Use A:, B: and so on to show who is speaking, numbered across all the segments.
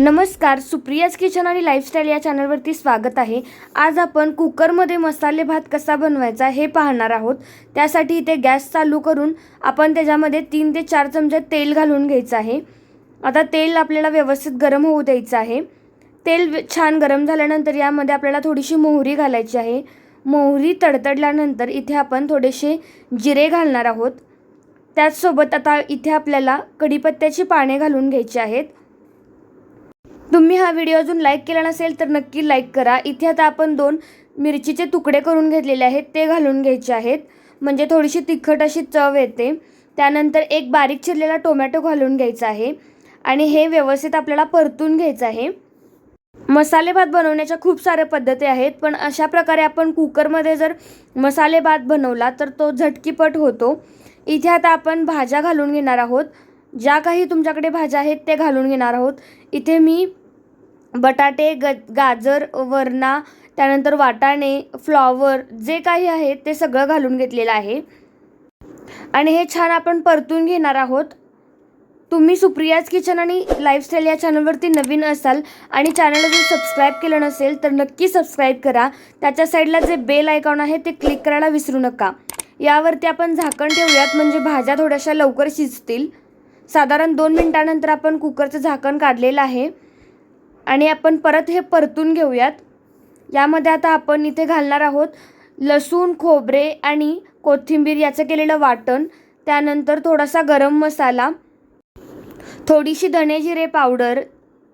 A: नमस्कार सुप्रियाज किचन आणि लाईफस्टाईल या चॅनलवरती स्वागत आहे. आज आपण कुकरमध्ये मसाले भात कसा बनवायचा हे पाहणार आहोत. त्यासाठी इथे गॅस चालू करून आपण त्याच्यामध्ये तीन ते चार चमचे तेल घालून घ्यायचं आहे. आता तेल आपल्याला व्यवस्थित गरम होऊ द्यायचं आहे. तेल छान गरम झाल्यानंतर यामध्ये आपल्याला थोडीशी मोहरी घालायची आहे. मोहरी तडतडल्यानंतर इथे आपण थोडेसे जिरे घालणार आहोत. त्याचसोबत आता इथे आपल्याला कढीपत्त्याची पाने घालून घ्यायची आहेत. तुम्ही हा व्हिडिओ अजून लाईक केला नसेल तर नक्की लाईक करा. इथे आता आपण दोन मिरचीचे तुकडे करून घेतलेले आहेत ते घालून घ्यायचे आहेत. म्हणजे थोडीशी तिखट अशी चव येते. त्यानंतर एक बारीक चिरलेला टोमॅटो घालून घ्यायचा आहे आणि हे व्यवस्थित आपल्याला परतून घ्यायचं आहे. मसाले भात बनवण्याच्या खूप साऱ्या पद्धती आहेत पण अशा प्रकारे आपण कुकरमध्ये जर मसाले भात बनवला तर तो झटकीपट होतो. इथे आता आपण भाज्या घालून घेणार आहोत. ज्या काही तुमच्याकडे भाज्या आहेत ते घालून घेणार आहोत. इथे मी बटाटे ग गाजर वरणा त्यानंतर वाटाणे फ्लॉवर जे काही आहे ते सगळं घालून घेतलेलं आहे. आणि हे छान आपण परतून घेणार आहोत. तुम्ही सुप्रियाज किचन आणि लाईफस्टाईल या चॅनलवरती नवीन असाल आणि चॅनलला जर सबस्क्राईब केलं नसेल तर नक्की सबस्क्राईब करा. त्याच्या साईडला जे बेल आयकॉन आहे ते क्लिक करायला विसरू नका. यावरती आपण झाकण ठेवूयात म्हणजे भाज्या थोड्याशा लवकर शिजतील. साधारण दोन मिनटानंतर आपण कुकरचं झाकण काढलेलं आहे. आणि आपण परत हे परतून घेऊयात. यामध्ये आता आपण इथे घालणार आहोत लसूण खोबरे आणि कोथिंबीर याचं केलेलं वाटण. त्यानंतर थोडासा गरम मसाला थोडीशी धणे जिरे पावडर.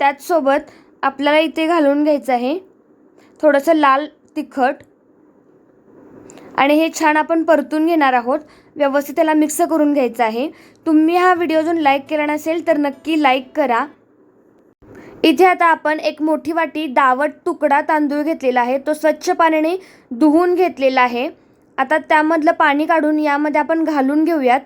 A: त्याचसोबत आपल्याला इथे घालून घ्यायचं आहे थोडंसं लाल तिखट. आणि हे छान आपण परतून घेणार आहोत. व्यवस्थित त्याला मिक्स करून घ्यायचं आहे. तुम्ही हा व्हिडिओ अजून लाईक केला नसेल तर नक्की लाईक करा. इथे आता आपण एक मोठी वाटी दावट तुकडा तांदूळ घेतलेला आहे. तो स्वच्छ पाण्याने धुवून घेतलेला आहे. आता त्यामधलं पाणी काढून यामध्ये आपण घालून घेऊयात.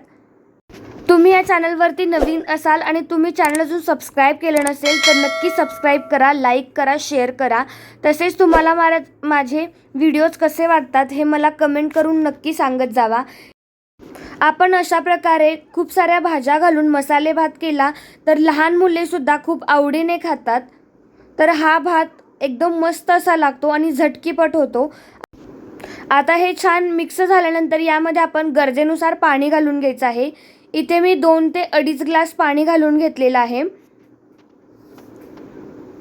A: तुम्ही या चॅनलवरती नवीन असाल आणि तुम्ही चॅनल अजून सबस्क्राईब केलं नसेल तर नक्की सबस्क्राईब करा लाईक करा शेअर करा. तसेच तुम्हाला मारा माझे व्हिडिओज कसे वाटतात हे मला कमेंट करून नक्की सांगत जावा. आपण अशा प्रकारे खूप साऱ्या भाज्या घालून मसाले भात केला तर लहान मुलेसुद्धा खूप आवडीने खातात. तर हा भात एकदम मस्त असा लागतो आणि झटकीपट होतो. आता हे छान मिक्स झाल्यानंतर यामध्ये आपण गरजेनुसार पाणी घालून घ्यायचं आहे. इथे मी दोन ते अडीच ग्लास पाणी घालून घेतलेलं आहे.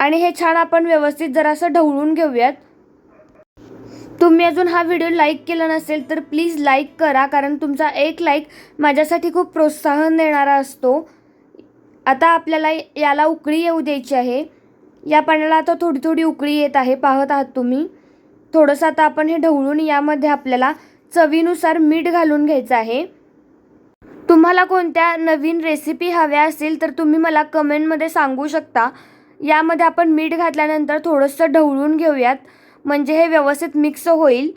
A: आणि हे छान आपण व्यवस्थित जरासं ढवळून घेऊयात. तुम्ही अजून हा व्हिडिओ लाईक केला नसेल तर प्लीज लाईक करा कारण तुमचा एक लाईक माझ्यासाठी खूप प्रोत्साहन देणारा असतो. आता आपल्याला याला उकळी येऊ द्यायची आहे. या पाण्याला आता थोडी थोडी उकळी येत आहे पाहत आहात तुम्ही. थोडंसं आता आपण हे ढवळून यामध्ये आपल्याला चवीनुसार मीठ घालून घ्यायचं आहे. तुम्हाला कोणत्या नवीन रेसिपी हव्या असेल तर तुम्ही मला कमेंटमध्ये सांगू शकता. यामध्ये आपण मीठ घातल्यानंतर थोडंसं ढवळून घेऊयात. म्हणजे हे व्यवस्थित मिक्स होईल.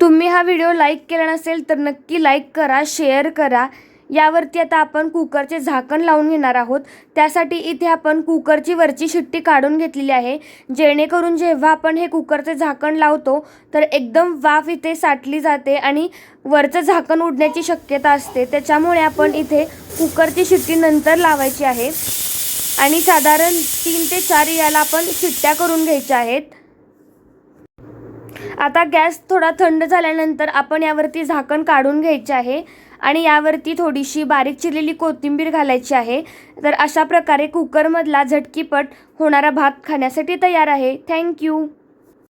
A: तुम्ही हा व्हिडिओ लाईक केला नसेल तर नक्की लाईक करा शेअर करा. यावरती आता आपण कुकरचे झाकण लावून घेणार आहोत. त्यासाठी इथे आपण कुकरची वरची शिट्टी काढून घेतलेली आहे. जेणेकरून जेव्हा आपण हे कुकरचे झाकण लावतो तर एकदम वाफ इथे साठली जाते आणि वरचं झाकण उडण्याची शक्यता असते. त्याच्यामुळे आपण इथे कुकरची शिट्टी नंतर लावायची आहे. आणि साधारण तीन ते चार याला आपण शिट्ट्या करून घ्यायच्या आहेत. आता गॅस थोडा थंड झाल्यानंतर आपण यावरती झाकण काढून घ्यायचे आहे आणि यावरती थोडीशी बारीक चिरलेली कोथिंबीर घालायची आहे. तर अशा प्रकारे कुकरमधला झटकीपट होणारा भात खाण्यासाठी तयार आहे. थँक्यू